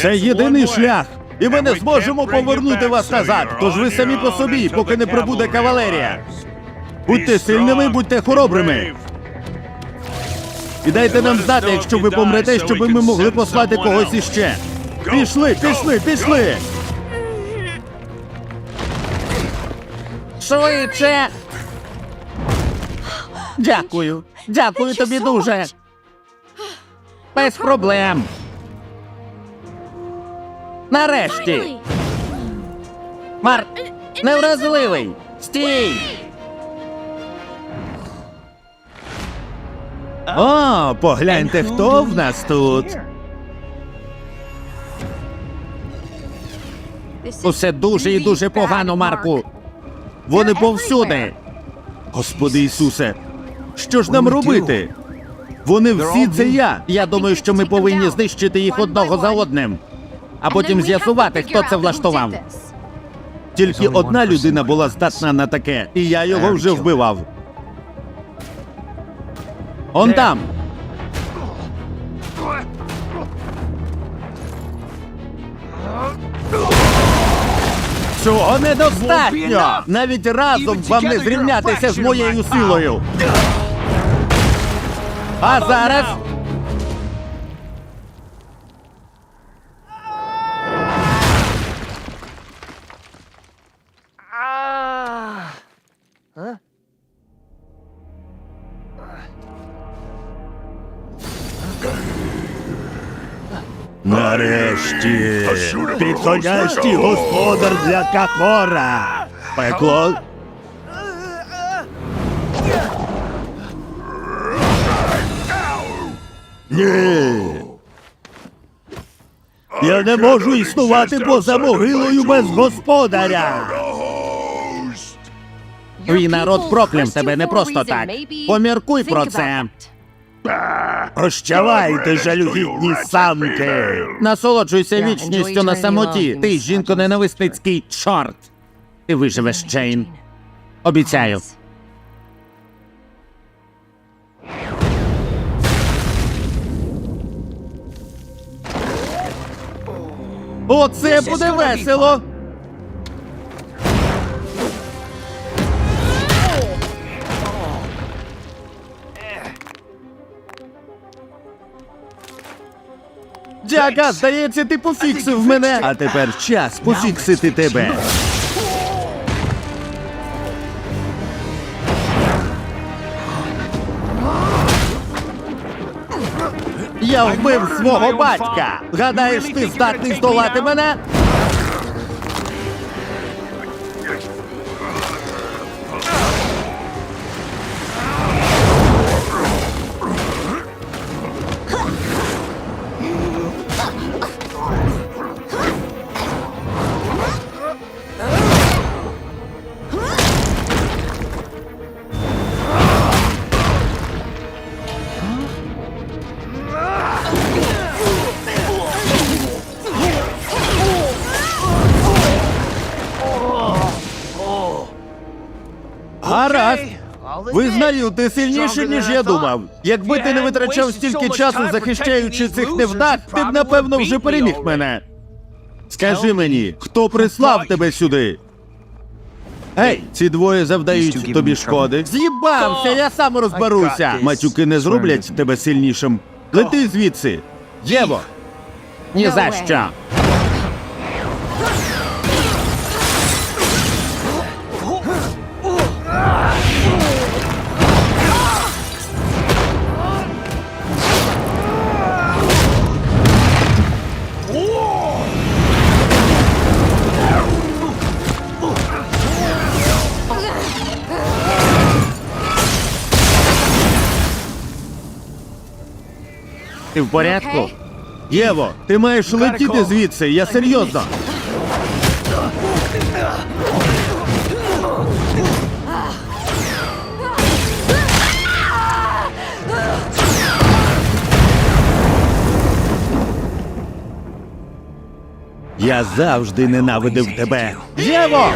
Це єдиний шлях. І ми не зможемо повернути вас назад. Тож ви самі по собі, поки не прибуде кавалерія. Будьте сильними, будьте хоробрими. І дайте нам знати, якщо ви помрете, щоб ми могли послати когось іще. Пішли, пішли, пішли. Швидше. Дякую. Дякую тобі дуже. Без проблем. Нарешті. Марк, невразливий. Стій. О, погляньте, хто в нас тут. Усе дуже і дуже погано, Марку. Вони повсюди. Господи Ісусе, що ж нам робити? Вони всі це я. Я думаю, що ми повинні знищити їх одного за одним, а потім з'ясувати, хто це влаштував. Тільки одна людина була здатна на таке, і я його вже вбивав. Он там. Цього недостатньо! Навіть разом вам не зрівнятися з моєю силою. А зараз. Нарешті підходящий господар для Кахора. Пекло. Ні. Я не можу існувати поза могилою без господаря. Твій народ прокляв тебе не просто так. Поміркуй про це. Прощавайте, жалюгідні самки. Насолоджуйся вічністю на самоті. Ти жінко-ненависницький чорт. Ти виживеш, Чейн. Обіцяю. Оце буде весело. Дяка, здається, ти пофіксив мене. А тепер час пофіксити тебе. Я вбив свого батька. Гадаєш, ти здатний здолати мене? Гаразд. Визнаю, ти сильніший, ніж я думав. Якби ти не витрачав стільки часу, захищаючи цих невдах, ти б напевно вже переміг мене. Скажи мені, хто прислав тебе сюди? Гей, ці двоє завдають тобі шкоди. З'їбався, я сам розберуся. Матюки не зроблять тебе сильнішим. Лети звідси. Єво. Ні за що. Ти в порядку? Єво, ти маєш летіти звідси, я серйозно. Я завжди ненавидив тебе. Єво!